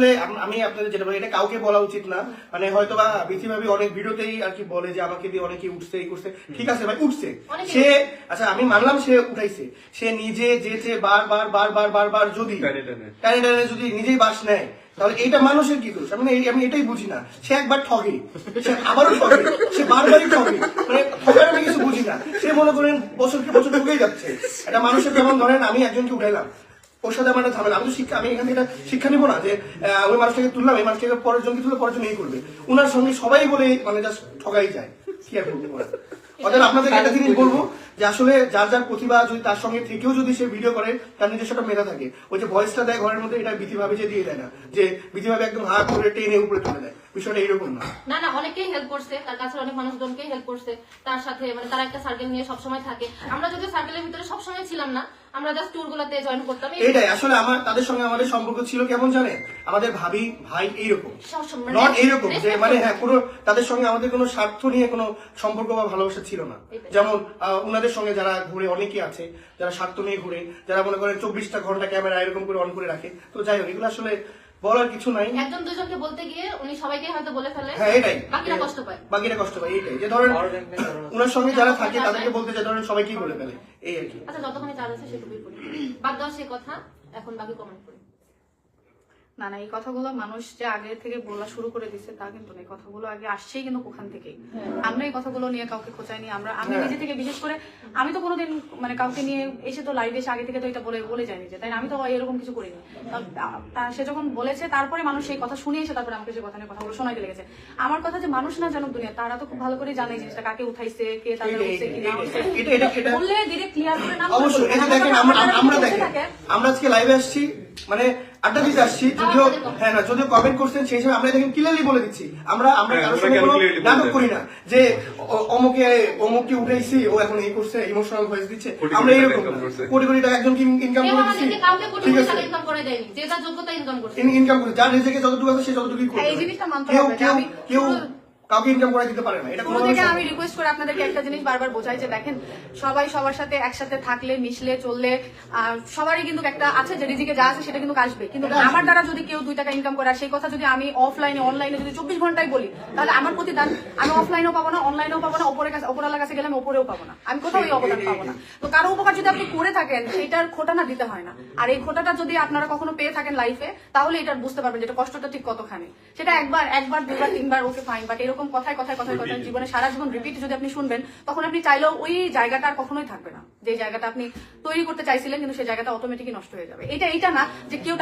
আম- আমি আপনাদের যেটা বলি এটা কাউকে বলা উচিত না। মানে হয়তো বা বিথিভাবি অনেক ভিডিওতেই আর কি বলে যে আমাকে দিয়ে অনেকে উঠছে এই করছে। ঠিক আছে ভাই উঠছে। সে আচ্ছা আমি মানলাম সে উঠাইছে। সে নিজে যেছে বারবার বারবার বারবার যদি টানে। টানে। যদি নিজেই বাস নেয় তাহলে এইটা মানুষের কি দোষ? আমি এই- আমি এটাই বুঝি না। সে একবার ঠগে। সে আবারও ঠগে। সে বারবারই ঠগে। মানে ঠগার আমি কিছু বুঝি না। সে মনে করেন বছরকে বছর ঠকেই যাচ্ছে। এটা মানুষের যেমন ধরেন আমি একজনকে উঠাইলাম। ওর সাথে আমার আমি তো শিক্ষা আমি এখান থেকে শিক্ষা নিবো না যে ওই মানুষটাকে তুললাম, এই মানুষটাকে পরের জনকে পরের এই করবে। উনার সঙ্গে সবাই বলে মানে জাস্ট ঠগাই যায়। কি আর আপনাদের একটা জিনিস বলব, যে আসলে যার যার প্রতিভা যদি তার সঙ্গে থেকেও যদি সে ভিডিও করে, তার নিজস্ব একটা মেধা থাকে। ওই যে ভয়েসটা দেয় ঘরের মধ্যে, এটা বিধিভাবে যে দিয়ে দেয় না। যে বিধিভাবে একদম হাত করে টেনে উপরে তুলে দেয় বিষয়টা এইরকম না। না না অনেকেই হেল্প করছে। তার কাছে অনেক মানুষজনকেই হেল্প করছে। তার সাথে মানে তারা একটা সার্কেল নিয়ে সবসময় থাকে। আমরা যদি সার্কেলের ভিতরে সবসময় ছিলাম না আমরা জাস্ট জয়েন করতাম। এটাই আসলে আমার তাদের সঙ্গে আমাদের সম্পর্ক ছিল কেমন জানে? আমাদের ভাবি ভাই এইরকম। মানে নট এইরকম যে মানে হ্যাঁ কোনো তাদের সঙ্গে আমাদের কোনো স্বার্থ নিয়ে কোনো সম্পর্ক বা ভালোবাসা ছিল না। যেমন ওনাদের উনাদের সঙ্গে যারা ঘুরে অনেকে আছে যারা স্বার্থ নিয়ে ঘুরে যারা মনে করেন চব্বিশটা ঘণ্টা ক্যামেরা এরকম করে অন করে রাখে। তো যাই হোক এগুলো আসলে বলার কিছু নাই। একজন দুজনকে বলতে গিয়ে উনি সবাইকে হয়তো বলে ফেলে হ্যাঁ এটাই। বাকিরা কষ্ট পায়। বাকিরা কষ্ট পায় এটাই। যে ধরেন উনার সঙ্গে যারা থাকে তাদেরকে বলতে চায় ধরেন সবাইকেই বলে ফেলে। এই আর কি। আচ্ছা যতক্ষণে চার্জ আছে সেটুকুই করি বাদ দাও সে কথা এখন বাকি কমেন্ট করি। না না এই কথাগুলো মানুষ যে আগে থেকে বলা শুরু করে দিচ্ছে তা কিন্তু না এই কথাগুলো আগে আসছেই কিন্তু ওখান থেকেই। আমরা এই কথাগুলো নিয়ে কাউকে খোঁচাইনি আমরা আমি হ্যাঁ। নিজে থেকে বিশেষ করে আমি তো কোনোদিন মানে কাউকে নিয়ে এসে তো লাইভে এসে আগে থেকে তো এটা বলে বলে যায়নি যে তাই আমি তো এরকম কিছু করিনি। সে যখন বলেছে তারপরে মানুষ সেই কথা শুনে এসে তারপরে আমাকে সেই কথা নিয়ে কথাগুলো শোনাইতে লেগেছে। আমার কথা যে মানুষ না জানুক দুনিয়া তারা তো খুব ভালো করে জানে জিনিসটা কাকে উঠাইছে কে তাদের উঠছে কি না বললে ডিরেক্ট ক্লিয়ার করে না অবশ্যই এই দেখেন আমরা আমরা দেখেন আমরা আজকে লাইভে আসছি মানে আড্ডা দিতে আসছি যদিও হ্যাঁ না যদিও কমেন্ট করছেন সেই হিসেবে আমরা দেখেন ক্লিয়ারলি বলে দিচ্ছি। আমরা আমরা হ্যাঁ, কারোর সঙ্গে কোনো নাটক করি না। যে অমুকে অমুককে উঠাইছি ও এখন এই করছে ইমোশনাল ভয়েস দিচ্ছে। কোটি আমরা এরকম। কোটি কোটি টাকা একজনকে ইনকাম করে দিচ্ছি ঠিক আছে। ইনকাম করে যার যোগ্যতা ইনকাম করছে। ইনকাম করে যার রেজেকে যতটুকু আছে সে যতটুকুই হ্যাঁ, এই জিনিসটা মানতে কেউ কেউ কাউকে ইনকাম করে দিতে পারে না। এটা কোনো থেকে আমি রিকোয়েস্ট করে আপনাদেরকে একটা জিনিস বারবার বোঝাই যে দেখেন সবাই সবার সাথে একসাথে থাকলে মিশলে চললে সবারই কিন্তু একটা আছে যে রিজিকে যা আছে সেটা কিন্তু আসবে। কিন্তু আমার দ্বারা যদি কেউ দুই টাকা ইনকাম করে সেই কথা যদি আমি অফলাইনে অনলাইনে যদি চব্বিশ ঘন্টায় বলি তাহলে আমার প্রতিদান আমি অফলাইনেও পাবো না অনলাইনেও পাবো না ওপরের কাছে ওপরালার কাছে গেলে আমি ওপরেও পাবো না। আমি কোথাও এই অবদান পাবো না। তো কারও উপকার যদি আপনি করে থাকেন সেইটার খোটা না দিতে হয় না। আর এই খোটাটা যদি আপনারা কখনো পেয়ে থাকেন লাইফে তাহলে এটা বুঝতে পারবেন যেটা কষ্টটা ঠিক কতখানি। সেটা একবার একবার দুবার তিনবার ওকে ফাইন বাট এরকম কথায় কথায় কথায় কথায় জীবনে সারা জীবন রিপিট যদি আপনি শুনবেন তখন আপনি চাইলেও ওই জায়গাটা আর কখনোই থাকবে না। যে জায়গাটা আপনি তৈরি করতে চাইছিলেন কিন্তু সেই জায়গাটা অটোমেটিকই নষ্ট হয়ে যাবে। এটা এটা না যে কেউ